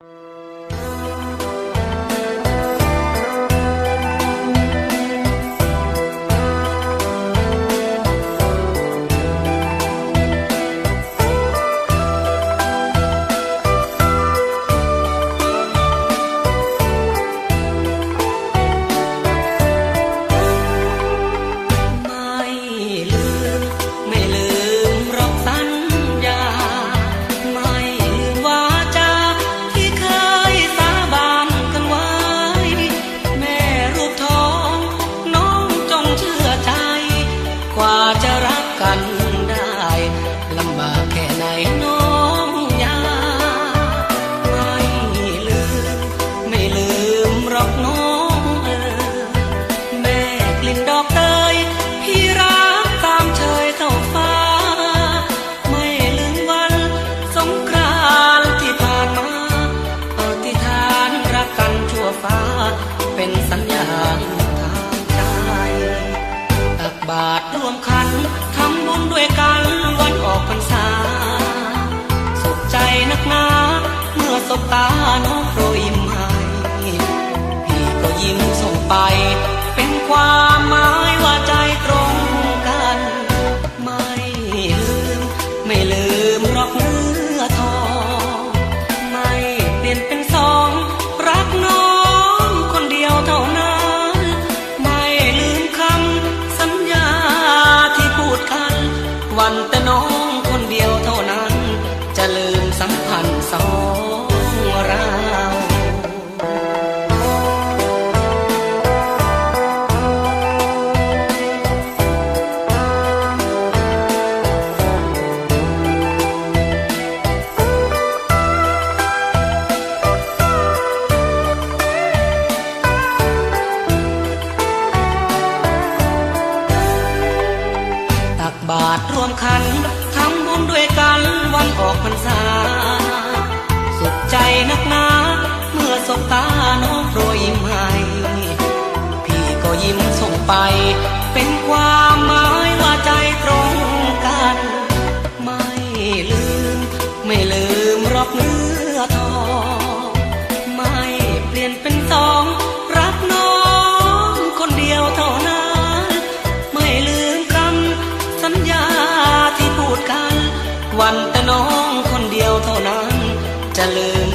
ไจะรักกันได้ลำบากแค่ไหนน้องยาไม่ลืม ไม่ลืมหรอกน้องเออแม่กลิ่นดอกเตยพี่รักตามเชยเท่าฟ้า ไม่ลืมวันสงกรานต์ที่ผ่านมาปฏิฐานรักกันชั่วฟ้า บาตรร่วมคันทำบุญด้วยกันวันออกพรรษา สุขใจนักหนาเมื่อสบตาน้องโปรยยิ้มให้พี่ก็ยิ้มส่งไปเป็นความ รรวมขันทำบุญด้วยกันวันออกพรรษา สุขใจนักหนาเมื่อสบตาน้องโปรยยิ้มให้พี่ก็ยิ้มส่งไป เป็นความหมายว่าใจตรงกัน ไม่ลืม ไม่ลืมรอกเนื้ วันแต่น้องคนเดียวเท่านั้นจะลืม